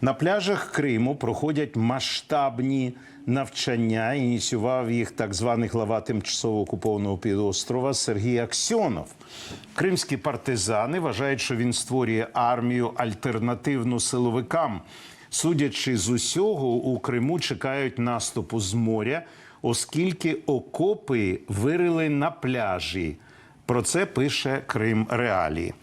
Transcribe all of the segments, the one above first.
На пляжах Криму проходять масштабні навчання. Ініціював їх так званий глава тимчасово окупованого півострова Сергій Аксьонов. Кримські партизани вважають, що він створює армію альтернативну силовикам. Судячи з усього, у Криму чекають наступу з моря, оскільки окопи вирили на пляжі. Про це пише Крим Реалії.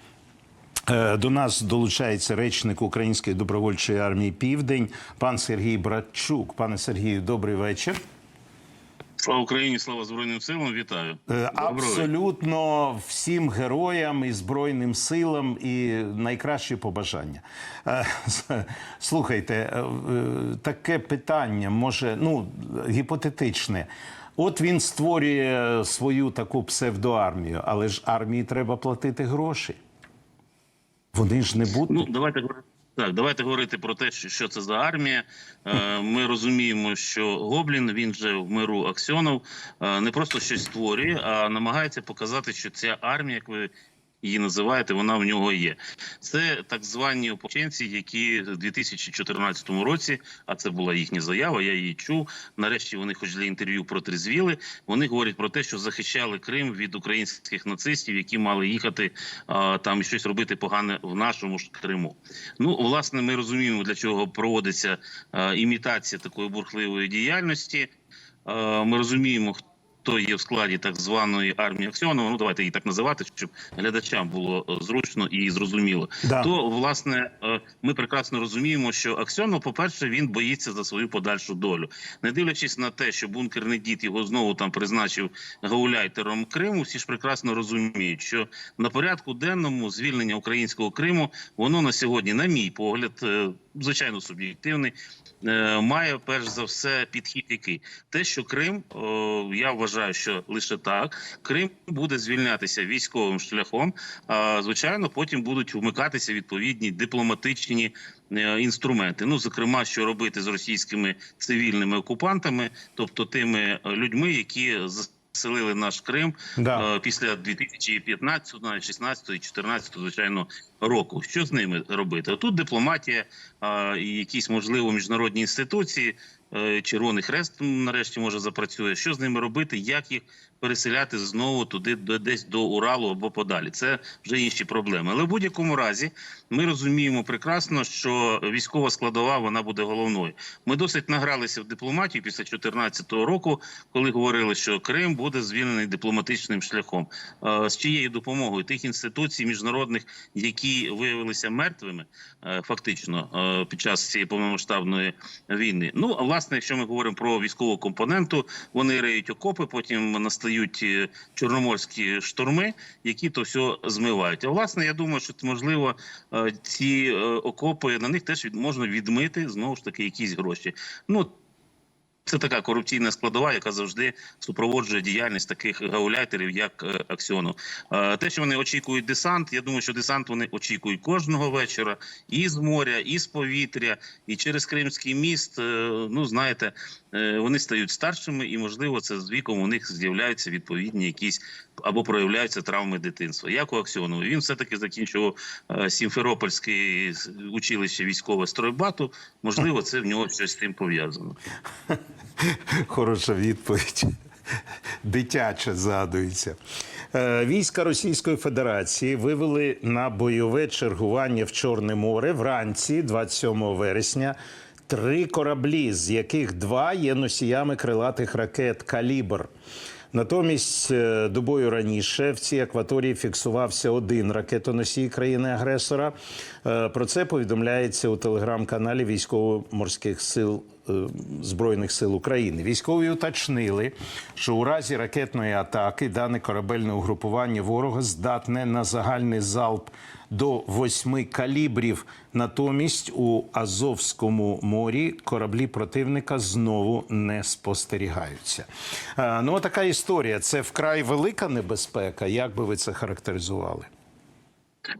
Е, До нас долучається речник Української добровольчої армії Південь, пан Сергій Братчук. Пане Сергію, добрий вечір. Слава Україні, слава Збройним силам. Вітаю. Е. Абсолютно всім героям і Збройним силам і найкращі побажання. Е, Слухайте, таке питання, може, ну, гіпотетичне. От він створює свою таку псевдоармію, але ж армії треба платити гроші. Вони ж не будуть. Ну давайте. Так, давайте говорити про те, що, це за армія. Е, ми розуміємо, що Гоблін він же в миру Аксьонов е, не просто щось створює, а намагається показати, що ця армія, як ви її називаєте, вона в нього є. Це так звані ополченці, які в 2014 році, а це була їхня заява. Я її чув. Нарешті вони хоч для інтерв'ю протрезвіли. Вони говорять про те, що захищали Крим від українських нацистів, які мали їхати а, там і щось робити погане в нашому ж Криму. Ну, власне, ми розуміємо, для чого проводиться а, імітація такої бурхливої діяльності. А, ми розуміємо, хто є в складі так званої армії Аксьонова. Ну давайте її так називати, щоб глядачам було е, зручно і зрозуміло. Да. То власне е, ми прекрасно розуміємо, що Аксьонов, по-перше, він боїться за свою подальшу долю, не дивлячись на те, що бункерний дід його знову там призначив гауляйтером Криму. Всі ж прекрасно розуміють, що на порядку денному звільнення українського Криму воно на сьогодні, на мій погляд, е, звичайно суб'єктивний. е, Має перш за все підхід, який те, що Крим, я вважаю, що лише так Крим буде звільнятися військовим шляхом. А звичайно, потім будуть вмикатися відповідні дипломатичні е, інструменти. Ну, зокрема, що робити з російськими цивільними окупантами, тобто тими е, людьми, які заселили наш Крим Да. е, після 2015, навіть 16 і 14, звичайно, року. Що з ними робити? Тут дипломатія і якісь можливо міжнародні інституції. Е, Червоний хрест нарешті може запрацює. Що з ними робити? Як їх переселяти знову туди, десь до Уралу або подалі? Це вже інші проблеми. Але в будь-якому разі ми розуміємо прекрасно, що військова складова вона буде головною. Ми досить награлися в дипломатію після 2014 року, коли говорили, що Крим буде звільнений дипломатичним шляхом. Е, З чиєю допомогою тих інституцій міжнародних, які виявилися мертвими, е, фактично під час цієї повномасштабної війни. Ну а власне, якщо ми говоримо про військову компоненту, вони риють окопи, потім настають е, чорноморські шторми, які то все змивають. А власне, я думаю, що можливо е, ці е, окопи на них теж можна відмити знову ж таки якісь гроші. Ну це така корупційна складова, яка завжди супроводжує діяльність таких гауляйтерів, як Аксіону. Е, Те, що вони очікують десант, я думаю, що десант вони очікують кожного вечора і з моря, і з повітря, і через Кримський міст. Е, Ну знаєте, е, вони стають старшими, і можливо, це з віком у них з'являються відповідні якісь або проявляються травми дитинства. Як у Аксьонова. Він все таки закінчував е, Сімферопольське училище військове стройбату. Можливо, це в нього щось з цим пов'язано. Хороша відповідь. Дитяче згадується. Е, Війська Російської Федерації вивели на бойове чергування в Чорне море вранці, 27 вересня, три кораблі, з яких два є носіями крилатих ракет Калібр. Натомість е, добою раніше в цій акваторії фіксувався один ракетоносій країни-агресора. Е, Про це повідомляється у телеграм-каналі Військово-морських сил Збройних сил України. Військові уточнили, що у разі ракетної атаки дане корабельне угрупування ворога здатне на загальний залп до восьми калібрів. Натомість у Азовському морі кораблі противника знову не спостерігаються. Е, Ну, така історія. Це вкрай велика небезпека. Як би ви це характеризували?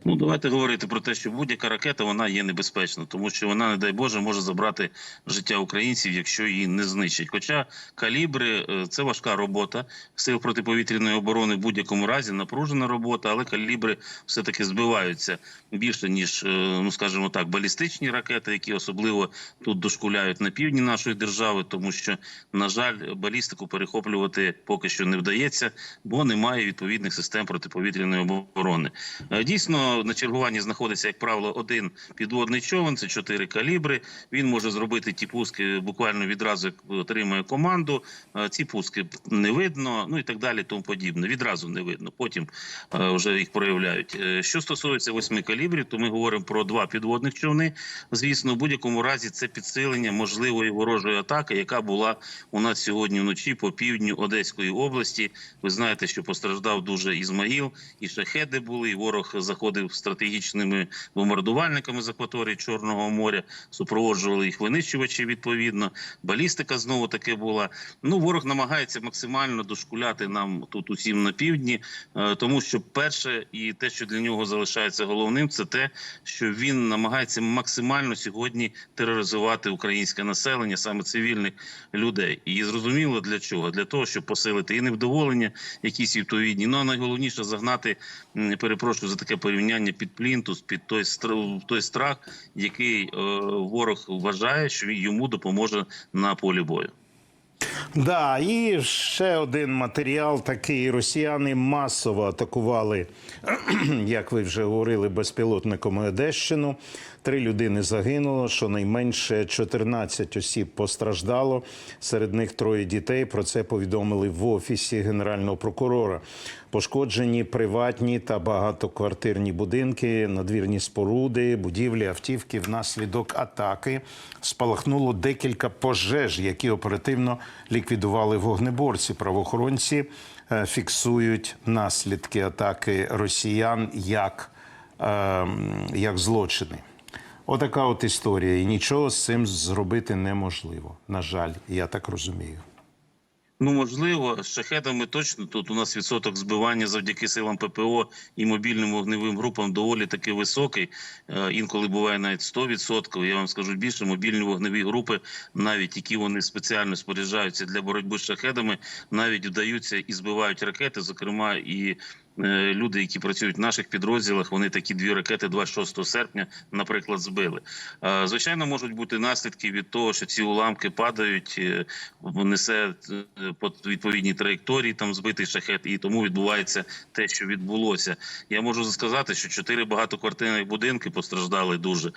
Ну, давайте говорити про те, що будь-яка ракета вона є небезпечна, тому що вона, не дай Боже, може забрати життя українців, якщо її не знищать. Хоча калібри е, це важка робота сил протиповітряної оборони в будь-якому разі, напружена робота, але калібри все-таки збиваються більше ніж, е, ну скажімо так, балістичні ракети, які особливо тут дошкуляють на півдні нашої держави, тому що, на жаль, балістику перехоплювати поки що не вдається, бо немає відповідних систем протиповітряної оборони. Е, Дійсно, на чергуванні знаходиться, як правило, один підводний човен, це чотири калібри. Він може зробити ті пуски буквально відразу, як отримує команду. Е, Ці пуски не видно, ну і так далі, тому подібне. Відразу не видно. Потім е, вже їх проявляють. Е, Що стосується восьми калібрів, то ми говоримо про два підводних човни. Звісно, в будь-якому разі це підсилення можливої ворожої атаки, яка була у нас сьогодні вночі по півдню Одеської області. Ви знаєте, що постраждав дуже Ізмаїл, і шахеди були. І ворог заходив стратегічними бомбардувальниками з акваторії Чорного моря, супроводжували їх винищувачі. Відповідно, балістика знову таки була. Ну, ворог намагається максимально дошкуляти нам тут усім на півдні, е, тому що перше і те, що для нього залишається головним, це те, що він намагається максимально сьогодні тероризувати українське населення, саме цивільних людей. І зрозуміло для чого? Для того, щоб посилити і невдоволення, якісь відповідні. Ну а найголовніше загнати, перепрошую за таке порівняння під плінтус, під той той страх, який е, ворог вважає, що йому допоможе на полі бою. Да, і ще один матеріал такий. Росіяни масово атакували, як ви вже говорили, безпілотниками Одещину. Три людини загинуло, щонайменше 14 осіб постраждало. Серед них троє дітей. Про це повідомили в офісі генерального прокурора. Пошкоджені приватні та багатоквартирні будинки, надвірні споруди, будівлі, автівки. Внаслідок атаки спалахнуло декілька пожеж, які оперативно ліквідували вогнеборці. Правоохоронці е, фіксують наслідки атаки росіян як, е, як злочини. Отака от історія, і нічого з цим зробити неможливо. На жаль, я так розумію. Ну можливо, з шахедами точно тут у нас відсоток збивання завдяки силам ППО і мобільним вогневим групам доволі таки високий. Е, Інколи буває навіть 100%. Я вам скажу більше, мобільні вогневі групи, навіть які вони спеціально споряджаються для боротьби з шахедами, навіть вдаються і збивають ракети, зокрема і. Е, Люди, які працюють в наших підрозділах, вони такі дві ракети 26 серпня, наприклад, збили. Е, Звичайно, можуть бути наслідки від того, що ці уламки падають, е, несе по відповідній траєкторії там збитий шахет, і тому відбувається те, що відбулося. Я можу сказати, що чотири багатоквартирних будинки постраждали дуже.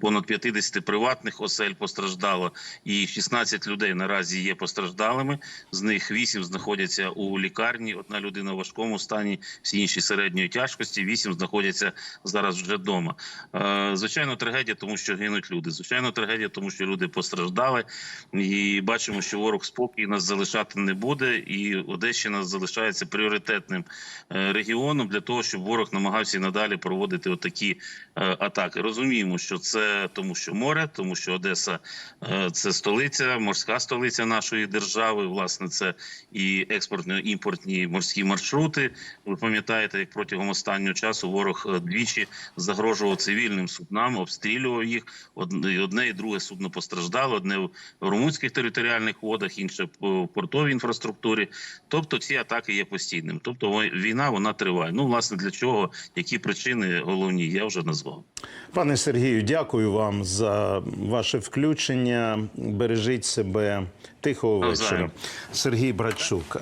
Понад 50 приватних осель постраждало, і 16 людей наразі є постраждалими. З них 8 знаходяться у лікарні. Одна людина в важкому стані, всі інші середньої тяжкості. 8 знаходяться зараз вже вдома. Е, Звичайно, трагедія, тому що гинуть люди. Звичайно, трагедія, тому що люди постраждали. І бачимо, що ворог спокій нас залишати не буде, і Одещина залишається пріоритетним е, регіоном для того, щоб ворог намагався і надалі проводити отакі е, атаки. Розуміємо, що це тому, що море, тому що Одеса це столиця, морська столиця нашої держави. Власне, це і експортно-імпортні морські маршрути. Пам'ятаєте, як протягом останнього часу ворог е, двічі загрожував цивільним суднам, обстрілював їх. Одне, і друге судно постраждало. Одне в румунських територіальних водах, інше в портовій інфраструктурі. Тобто ці атаки є постійним. Тобто війна вона триває. Ну, власне, для чого, які причини головні, я вже назвав. Пане Сергію, дякую вам за ваше включення. Бережіть себе тихого вечора. Сергій Братчук.